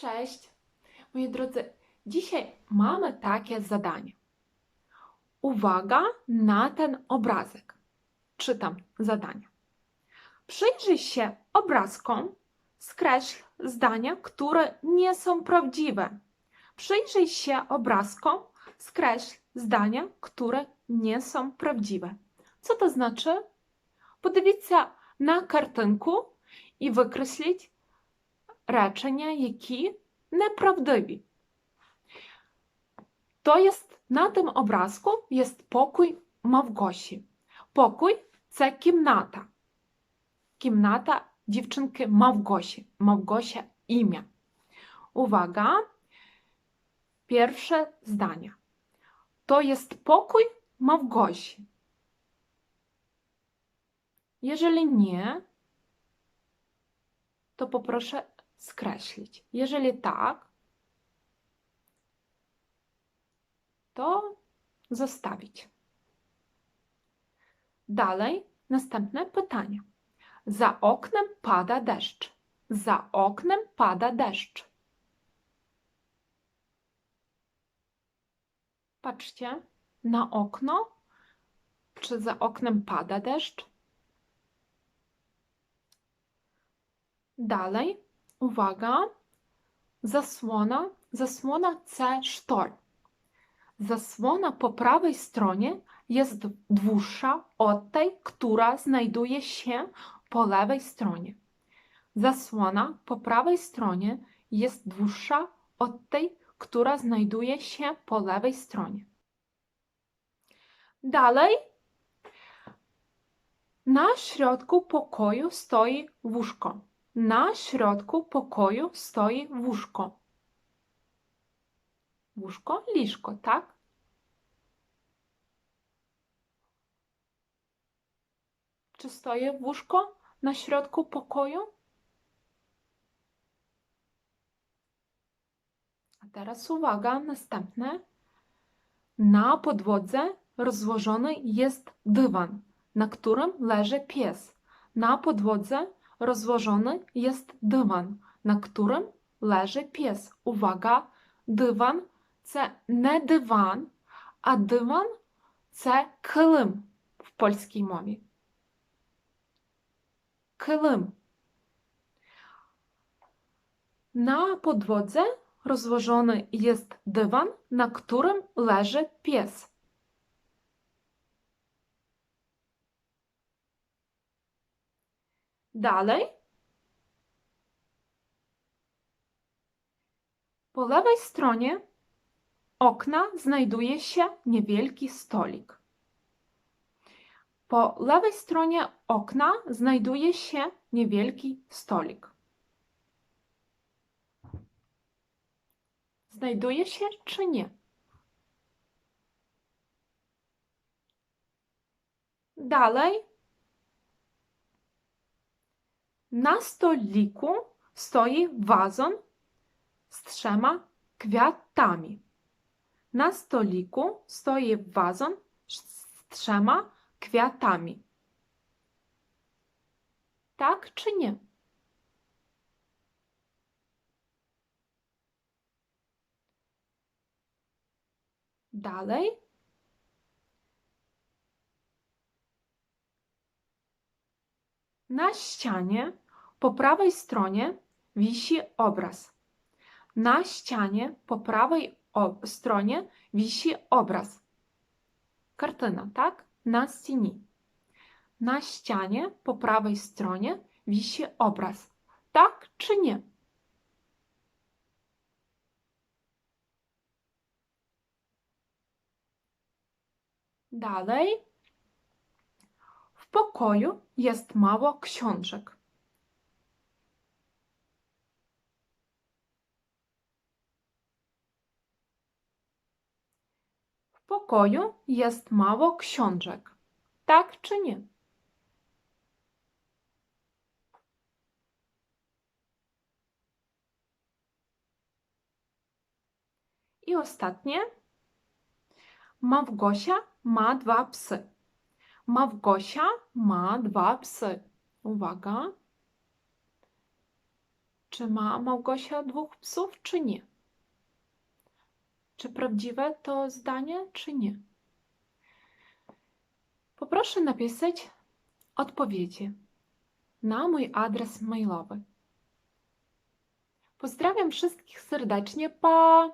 Cześć, moi drodzy. Dzisiaj mamy takie zadanie. Uwaga na ten obrazek. Czytam zadanie. Przyjrzyj się obrazkom, skreśl zdania, które nie są prawdziwe. Przyjrzyj się obrazkom, skreśl zdania, które nie są prawdziwe. Co to znaczy? Подивіться на картинку і викресліть речення, які неправдиві. To jest на тим образку є покой Мавгоші. Покой це кімната. Кімната дівчинки Мавгоші. Мавгося ім'я. Uwaga. Pierwsze zdanie. To jest pokój Małgosi. Jeżeli nie, to poproszę skreślić. Jeżeli tak, to zostawić. Dalej, następne pytanie. Za oknem pada deszcz. Za oknem pada deszcz. Patrzcie na okno. Czy za oknem pada deszcz? Dalej, uwaga, zasłona, zasłona C sztor. Zasłona po prawej stronie jest dłuższa od tej, która znajduje się po lewej stronie. Zasłona po prawej stronie jest dłuższa od tej, która znajduje się po lewej stronie. Dalej, na środku pokoju stoi łóżko. Na środku pokoju stoi łóżko. Łóżko, liszko, tak? Czy stoi łóżko na środku pokoju? A teraz uwaga, następne. Na podłodze rozłożony jest dywan, na którym leży pies. Na podłodze rozłożony jest dywan, na którym leży pies. Uwaga, dywan це не диван, а диван це килим в польській мові. Килим. Na podłodze rozłożony jest dywan, na którym leży pies. Dalej. Po lewej stronie okna znajduje się niewielki stolik. Po lewej stronie okna znajduje się niewielki stolik. Znajduje się czy nie? Dalej. Na stoliku stoi wazon z trzema kwiatami. Na stoliku stoi wazon z trzema kwiatami. Tak czy nie? Dalej. Na ścianie po prawej stronie wisi obraz. Na ścianie po prawej stronie wisi obraz. Kartyna, tak? Na ścianie. Na ścianie po prawej stronie wisi obraz. Tak czy nie? Dalej. W pokoju jest mało książek. Pokoju jest mało książek. Tak czy nie? I ostatnie. Mawgosia ma dwa psy. Mawgosia ma dwa psy. Uwaga. Czy ma Małgosia dwóch psów, czy nie? Czy prawdziwe to zdanie, czy nie? Poproszę napisać odpowiedzi na mój adres mailowy. Pozdrawiam wszystkich serdecznie. Pa!